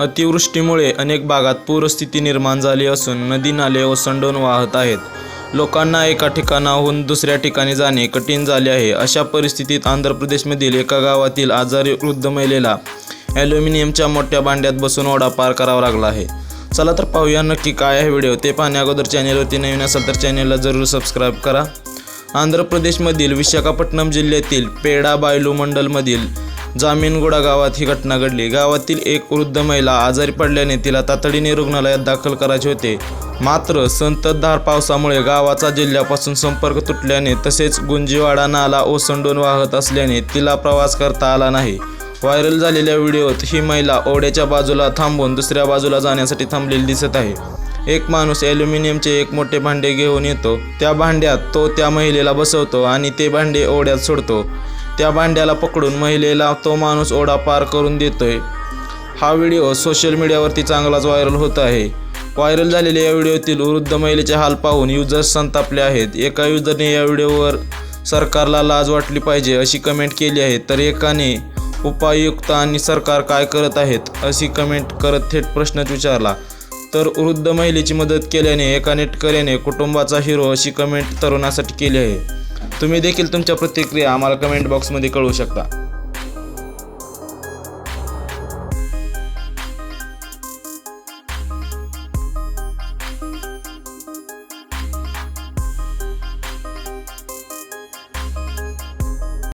अतिवृष्टीमुळे अनेक भागात पूरस्थिती निर्माण झाली असून नदी नाले ओसंडून वाहत आहेत. लोकांना एका ठिकाणाहून दुसऱ्या ठिकाणी जाणे कठीण झाले आहे. अशा परिस्थितीत आंध्र प्रदेशमधील एका गावातील आजारी वृद्ध महिलेला ॲल्युमिनियमच्या मोठ्या भांड्यात बसून ओढा पार करावा लागला आहे. चला तर पाहूया नक्की काय आहे व्हिडिओ. ते पाहण्या अगोदर चॅनेलवरती नवीन असाल तर चॅनेलला जरूर सबस्क्राईब करा. आंध्र प्रदेशमधील विशाखापट्टणम जिल्ह्यातील पेडा बायलू मंडलमधील जामीनगुडा गावात ही घटना घडली. गावातील एक वृद्ध महिला आजारी पडल्याने तिला तातडीने रुग्णालयात दाखल करायचे होते. मात्र संततधार पावसामुळे गावाचा जिल्ह्यापासून संपर्क तुटल्याने तसेच गुंजीवाडा नाला ओसंडून वाहत असल्याने तिला प्रवास करता आला नाही. व्हायरल झालेल्या व्हिडिओत ही महिला ओढ्याच्या बाजूला थांबून दुसऱ्या बाजूला जाण्यासाठी थांबलेली दिसत आहे. एक माणूस ॲल्युमिनियमचे एक मोठे भांडे घेऊन येतो. त्या भांड्यात तो त्या महिलेला बसवतो आणि ते भांडे ओढ्यात सोडतो. त्या भांड्याला पकडून महिलेला तो माणूस ओढा पार करून देतोय. हा व्हिडिओ सोशल मीडियावरती चांगलाच व्हायरल होत आहे. व्हायरल झालेल्या या व्हिडिओतील वृद्ध महिलेचे हाल पाहून युजर्स संतापले आहेत. एका युजरने या व्हिडिओवर सरकारला लाज वाटली पाहिजे अशी कमेंट केली आहे. तर एकाने उपायुक्त आणि सरकार काय करत आहेत अशी कमेंट करत थेट प्रश्नच विचारला. तर वृद्ध महिलेची मदत केल्याने एका नेटकऱ्याने कुटुंबाचा हिरो अशी कमेंट तरुणासाठी केली आहे. तुम्ही देखील तुमच्या प्रतिक्रिया आम्हाला कमेंट बॉक्समध्ये कळवू शकता.